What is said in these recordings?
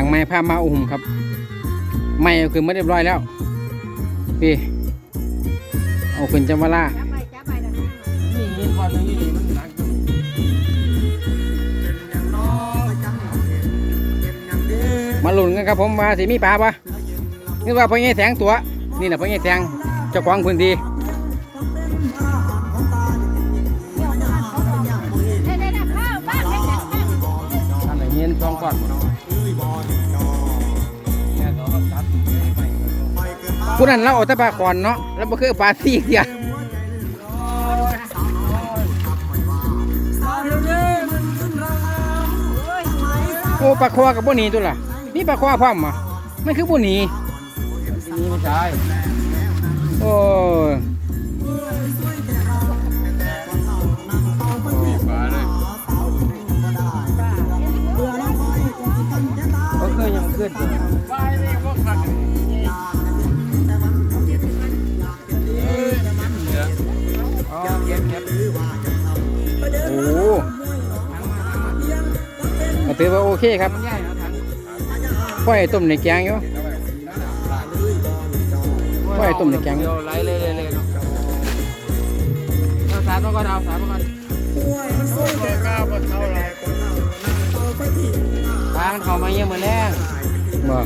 สั่งไม้ผ้ามาอุ้มครับ ไม่เอาขึ้นมาเรียบร้อยแล้วพี่เอาขึ้นจังหวะละจับไปจับไปแล้วนี่เงินพอตรงนี้ดีมันหนักอยู่มาลุ้นกันครับผมว่าสิมีปลาปะนี่ว่าพ่อใหญ่แสงตัว นี่แหละพ่อใหญ่แสงเจ้าของพื้นที่ได้ได้ได้ข้าวบ้านให้แข็งอันไหนเงินสองก้อน เนี่ยเขาก็ตัดไปผู้นั้นเราเอาแต่ปลาคอนเนาะแล้วบ่คือปลาซีเดียวโอ้ปลาคอกับบ่หนีตัวล่ะมีปลาคอพร้อมอะมันคือบ่หนีนี่ไม่ใช่โอ้ ขึ้นปลาเนี่ยพวกขัดโอ้ก็ถือว่าโอเคครับมันใหญ่นะทันพ่อยต้มในแกงอยู่ปล่อยตุ่มในแกงเดี๋ยวไล่เลยเลยเลยเนาะเอาสามมาก่อนเอาสามมาก่อนปลามันเข้ามาเยี่ยมมือแรง บ่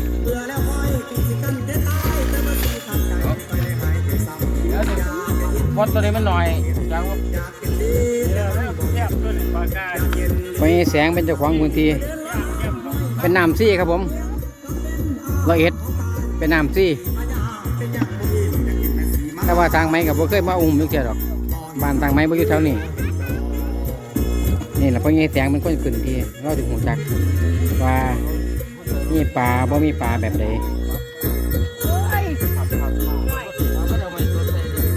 พอดตัวนี้มันหน่อยจังว่าพ่อใหญ่แสงเป็นเจ้าของพื้นที่เป็นน้ำซี่ครับผมละเอียดเป็นน้ำซี่แต่ว่าทางไม้กับบ่เคยมาอุ้มนึกเสียดอกบ้านทางไม้บ่อยู่แถวนี้นี่แหละพ่อใหญ่แสงเป็นคนขึ้นที่เราถึงหูจักว่า มีปลาบ่มีปลาแบบใดเ